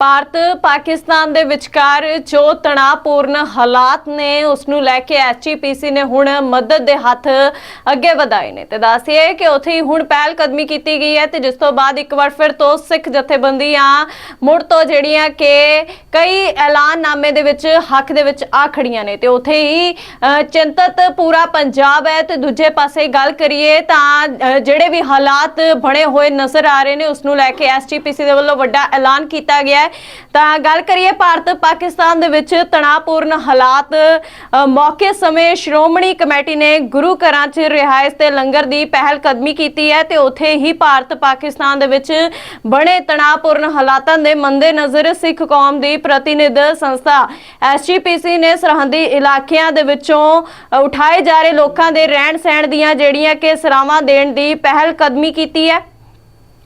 ਭਾਰਤ ਪਾਕਿਸਤਾਨ ਦੇ ਵਿਚਕਾਰ ਜੋ ਤਣਾਅਪੂਰਨ ਹਾਲਾਤ ਨੇ, ਉਸ ਨੂੰ ਲੈ ਕੇ ਐਚਪੀਸੀ ਨੇ ਹੁਣ ਮਦਦ ਦੇ ਹੱਥ ਅੱਗੇ ਵਧਾਏ ਨੇ। ਤੇ ਦੱਸਿਏ ਕਿ ਉੱਥੇ ਹੀ ਹੁਣ ਪਹਿਲ ਕਦਮੀ ਕੀਤੀ ਗਈ ਹੈ ਤੇ ਜਿਸ ਤੋਂ ਬਾਅਦ ਇੱਕ ਵਾਰ ਫਿਰ ਤੋਂ ਸਿੱਖ ਜਥੇਬੰਦੀਆਂ ਮੁੜ ਤੋਂ ਜਿਹੜੀਆਂ ਕਿ ਕਈ ਐਲਾਨਨਾਮੇ ਦੇ ਵਿੱਚ, ਹੱਕ ਦੇ ਵਿੱਚ ਆ ਖੜੀਆਂ ਨੇ। ਤੇ ਉੱਥੇ ਹੀ ਚਿੰਤਤ ਪੂਰਾ ਪੰਜਾਬ ਹੈ ਤੇ ਦੂਜੇ ਪਾਸੇ ਗੱਲ ਕਰੀਏ ਤਾਂ ਜਿਹੜੇ ਵੀ ਹਾਲਾਤ ਬਣੇ ਹੋਏ ਨਜ਼ਰ ਆ ਰਹੇ ਨੇ, ਉਸ ਨੂੰ ਲੈ ਕੇ ਐਸਜੀਪੀਸੀ ਦੇ ਵੱਲੋਂ ਵੱਡਾ ਐਲਾਨ ਕੀਤਾ ਗਿਆ ਹੈ ਤਾਂ ਗੱਲ ਕਰੀਏ ਭਾਰਤ ਪਾਕਿਸਤਾਨ ਦੇ ਵਿੱਚ ਤਣਾਅਪੂਰਨ ਹਾਲਾਤ ਮੌਕੇ ਸਮੇਂ ਸ਼੍ਰੋਮਣੀ ਕਮੇਟੀ ਨੇ ਗੁਰੂ ਘਰਾਂ 'ਚ ਰਿਹਾਇਸ਼ ਤੇ ਲੰਗਰ ਦੀ ਪਹਿਲ ਕਦਮੀ ਕੀਤੀ ਹੈ ਤੇ ਉੱਥੇ ਹੀ ਭਾਰਤ ਪਾਕਿਸਤਾਨ ਦੇ ਵਿੱਚ ਬਣੇ ਤਣਾਅਪੂਰਨ ਹਾਲਾਤਾਂ ਦੇ ਮੰਦੇ ਨਜ਼ਰ ਸਿੱਖ ਕੌਮ ਦੀ ਪ੍ਰਤੀਨਿਧ ਸੰਸਥਾ ਐਸਜੀਪੀਸੀ ਨੇ ਸਰਹੰਦੀ ਇਲਾਕਿਆਂ ਦੇ ਵਿੱਚੋਂ ਉਠਾਏ ਜਾ ਰਹੇ ਲੋਕਾਂ ਦੇ ਰਹਿਣ ਸਹਿਣ ਦੀਆਂ ਜਿਹੜੀਆਂ ਕਿ ਸਰਾਵਾਂ ਦੇਣ ਦੀ ਪਹਿਲ ਕਦਮੀ ਕੀਤੀ ਹੈ।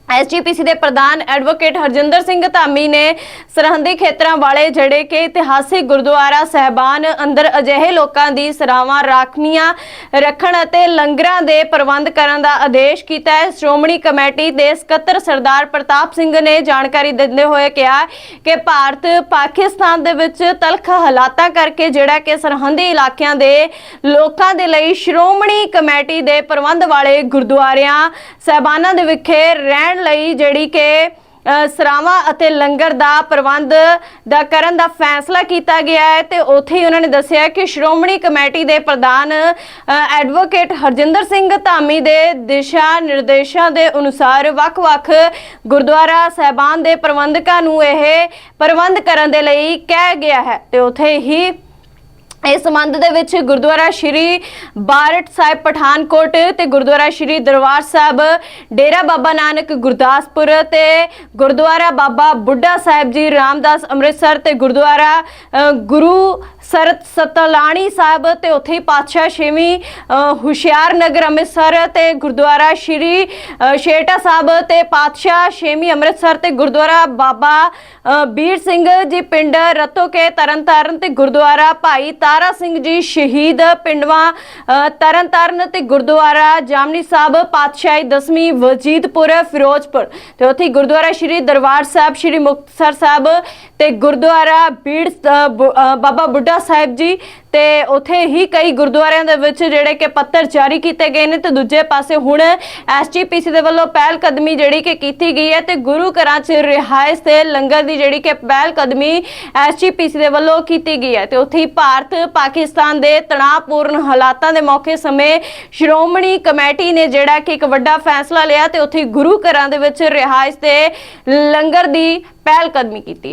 ਐਸਜੀਪੀਸੀ ਦੇ ਪ੍ਰਧਾਨ ਐਡਵੋਕੇਟ ਹਰਜਿੰਦਰ ਸਿੰਘ ਧਾਮੀ ਨੇ ਸਰਹੰਦੀ ਖੇਤਰਾਂ ਵਾਲੇ ਜਿਹੜੇ ਕਿ ਇਤਿਹਾਸਿਕ ਗੁਰਦੁਆਰਾ ਸਹਿਬਾਨ ਅੰਦਰ ਅਜਿਹੇ ਲੋਕਾਂ ਦੀ ਸਰਾਵਾਂ ਰਾਖਵੀਆਂ ਰੱਖਣ ਅਤੇ ਲੰਗਰਾਂ ਦੇ ਪ੍ਰਬੰਧ ਕਰਨ ਦਾ ਆਦੇਸ਼ ਕੀਤਾ ਹੈ। ਸ਼੍ਰੋਮਣੀ ਕਮੇਟੀ ਦੇ ਸਕੱਤਰ ਸਰਦਾਰ ਪ੍ਰਤਾਪ ਸਿੰਘ ਨੇ ਜਾਣਕਾਰੀ ਦਿੰਦੇ ਹੋਏ ਕਿਹਾ ਕਿ ਭਾਰਤ ਪਾਕਿਸਤਾਨ ਦੇ ਵਿੱਚ ਤਲਖ ਹਾਲਾਤਾਂ ਕਰਕੇ ਜਿਹੜਾ ਕਿ ਸਰਹੰਦੀ ਇਲਾਕਿਆਂ ਦੇ ਲੋਕਾਂ ਦੇ ਲਈ ਸ਼੍ਰੋਮਣੀ ਕਮੇਟੀ ਦੇ ਪ੍ਰਬੰਧ ਵਾਲੇ ਗੁਰਦੁਆਰਿਆਂ ਸਹਿਬਾਨਾਂ ਦੇ ਵਿਖੇ ਰਹਿਣ ਲਈ ਜਿਹੜੀ ਕਿ ਅ, ਸਰਾਵਾਂ ਅਤੇ ਲੰਗਰ ਦਾ ਪ੍ਰਬੰਧ ਦਾ ਕਰਨ ਦਾ ਫੈਸਲਾ ਕੀਤਾ ਗਿਆ ਹੈ ਤੇ ਉੱਥੇ ਹੀ ਉਹਨਾਂ ਨੇ ਦੱਸਿਆ ਕਿ ਸ਼੍ਰੋਮਣੀ ਕਮੇਟੀ ਦੇ ਪ੍ਰਧਾਨ ਐਡਵੋਕੇਟ ਹਰਜਿੰਦਰ ਸਿੰਘ ਧਾਮੀ ਦੇ ਦਿਸ਼ਾ ਨਿਰਦੇਸ਼ਾਂ ਦੇ ਅਨੁਸਾਰ ਵੱਖ-ਵੱਖ ਗੁਰਦੁਆਰਾ ਸਹਿਬਾਨ ਦੇ ਪ੍ਰਬੰਧਕਾਂ ਨੂੰ ਇਹ ਪ੍ਰਬੰਧ ਕਰਨ ਦੇ ਲਈ ਕਹਿ ਗਿਆ ਹੈ ਤੇ ਉੱਥੇ ਹੀ ਇਸ ਸੰਬੰਧ ਦੇ ਵਿੱਚ ਗੁਰਦੁਆਰਾ ਸ਼੍ਰੀ ਬਾਰਟ ਸਾਹਿਬ ਪਠਾਨਕੋਟ ਤੇ ਗੁਰਦੁਆਰਾ ਸ਼੍ਰੀ ਦਰਬਾਰ ਸਾਹਿਬ, ਡੇਰਾ ਬਾਬਾ ਨਾਨਕ ਗੁਰਦਾਸਪੁਰ ਤੇ ਗੁਰਦੁਆਰਾ ਬਾਬਾ ਬੁੱਢਾ ਸਾਹਿਬ ਜੀ ਰਾਮਦਾਸ ਅੰਮ੍ਰਿਤਸਰ ਤੇ ਗੁਰਦੁਆਰਾ ਗੁਰੂ ਸਰਤ ਸਤਲਾਣੀ ਸਾਹਿਬ ਤੇ ਉੱਥੇ ਹੀ ਪਾਤਸ਼ਾਹ ਛੇਵੀਂ ਅ, ਹੁਸ਼ਿਆਰ ਨਗਰ ਅੰਮ੍ਰਿਤਸਰ ਤੇ ਗੁਰਦੁਆਰਾ ਸ਼੍ਰੀ ਅ, ਸ਼ੇਟਾ ਸਾਹਿਬ ਤੇ ਪਾਤਸ਼ਾਹ ਛੇਵੀਂ ਅੰਮ੍ਰਿਤਸਰ ਤੇ ਗੁਰਦੁਆਰਾ ਬਾਬਾ ਅ, ਬੀਰ ਸਿੰਘ ਜੀ ਪਿੰਡ ਰਤੋ ਕੇ ਤਰਨਤਾਰਨ ਤੇ ਗੁਰਦੁਆਰਾ ਭਾਈ ਤਾਰਾ ਸਿੰਘ ਜੀ ਸ਼ਹੀਦ ਪਿੰਡਵਾ ਤਰਨਤਾਰਨ ਤੇ ਗੁਰਦੁਆਰਾ ਜਾਮਨੀ ਸਾਹਿਬ ਪਾਤਸ਼ਾਹੀ ਦਸਵੀਂ ਵਜੀਦਪੁਰ ਫਿਰੋਜ਼ਪੁਰ ਤੇ ਉੱਥੇ ਗੁਰਦੁਆਰਾ ਸ਼੍ਰੀ ਦਰਬਾਰ ਸਾਹਿਬ ਸ਼੍ਰੀ ਮੁਕਤਸਰ ਸਾਹਿਬ ਤੇ ਗੁਰਦੁਆਰਾ ਬੀੜ ਬਾਬਾ ਬੁੱਢਾ ਸਾਹਿਬ ਜੀ, ਤੇ ਉੱਥੇ ਹੀ ਕਈ ਗੁਰਦੁਆਰਿਆਂ ਦੇ ਵਿੱਚ ਜਿਹੜੇ ਕਿ ਪੱਤਰ ਜਾਰੀ ਕੀਤੇ ਗਏ ਨੇ ਤੇ ਦੂਜੇ ਪਾਸੇ ਹੁਣ ਐਸਜੀਪੀਸੀ ਦੇ ਵੱਲੋਂ ਪਹਿਲ ਕਦਮੀ ਜਿਹੜੀ ਕਿ ਕੀਤੀ ਗਈ ਹੈ ਤੇ ਗੁਰੂ ਘਰਾਂ 'ਚ ਰਿਹਾਇਸ਼ ਤੇ ਲੰਗਰ ਦੀ ਜਿਹੜੀ ਕਿ ਪਹਿਲ ਕਦਮੀ ਐਸਜੀਪੀਸੀ ਦੇ ਵੱਲੋਂ ਕੀਤੀ ਗਈ ਹੈ ਤੇ ਉੱਥੇ ਹੀ ਭਾਰਤ ਪਾਕਿਸਤਾਨ ਦੇ ਤਣਾਅਪੂਰਨ ਹਾਲਾਤਾਂ ਦੇ ਮੌਕੇ ਸਮੇਂ ਸ਼੍ਰੋਮਣੀ ਕਮੇਟੀ ਨੇ ਜਿਹੜਾ ਕਿ ਇੱਕ ਵੱਡਾ ਫੈਸਲਾ ਲਿਆ ਤੇ ਉੱਥੇ ਗੁਰੂ ਘਰਾਂ ਦੇ ਵਿੱਚ ਰਿਹਾਇਸ਼ ਤੇ ਲੰਗਰ ਦੀ ਪਹਿਲ ਕਦਮੀ ਕੀਤੀ ਹੈ।